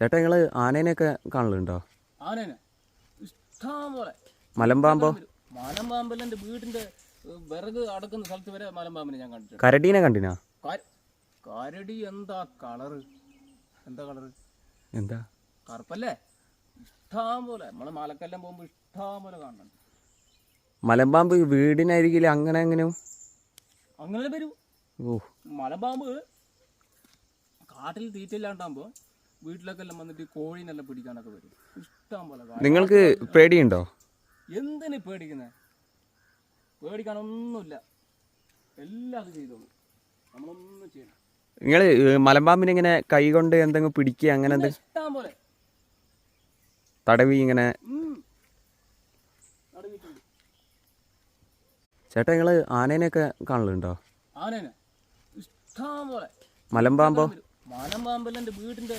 ചേട്ടാ നിങ്ങൾ ആനേനെയൊക്കെ കാണലുണ്ടോ? ആനേനെ? ഇഷ്ടം പോലെ മലമ്പാമ്പോ? മലമ്പാമ്പല്ല എന്റെ വീടിന്റെ വിറക് അടക്കുന്ന സ്ഥലത്ത് വരെ മലമ്പാമ്പിനെ ഞാൻ കണ്ടിട്ടുണ്ട്. കരടീനെ കണ്ടിനാ? കരടി എന്താ കളറ്? എന്താ കളറ്? എന്താ? കറുപ്പല്ലേ? ഇഷ്ടം പോലെ നമ്മളെ മലക്കെല്ലാം പോകുമ്പോൾ ഇഷ്ടം പോലെ കാണുന്നുണ്ട്. മലമ്പാമ്പ് വീടിനായിരിക്കില്ല അങ്ങനെ എങ്ങനെയോ? അങ്ങനെ വരൂ. ഓ മലമ്പാമ്പ് കാട്ടിൽ തീറ്റയില്ലാണ്ടാകുമ്പോൾ വന്നിട്ട് കോഴീനെല്ലാം പിടിക്കാനൊക്കെ വരും. ഇഷ്ടം പോലെ. നിങ്ങൾക്ക് പേടിയുണ്ടോ? എന്തിനു പേടിക്കുന്നത് പേടിക്കാനൊന്നുമില്ല. എല്ലാം അത് ചെയ്തോളൂ. നമ്മളൊന്നും ചെയ്യണം നിങ്ങൾ മലമ്പാമ്പിനെ ഇങ്ങനെ കൈ കൊണ്ട് എന്തെങ്കിലും പിടിക്കുക അങ്ങനെ എന്തെങ്കിലും ഇഷ്ടം പോലെ. തടവി ഇങ്ങനെ ഉം. നടുവിട്ടുണ്ട്. ചേട്ടാ നിങ്ങൾ ആനേനെയൊക്കെ കാണലുണ്ടോ? ആനേനെ? ഇഷ്ടം പോലെ. മലമ്പാമ്പോ? മലമ്പാമ്പെല്ലാം എന്റെ വീടിന്റെ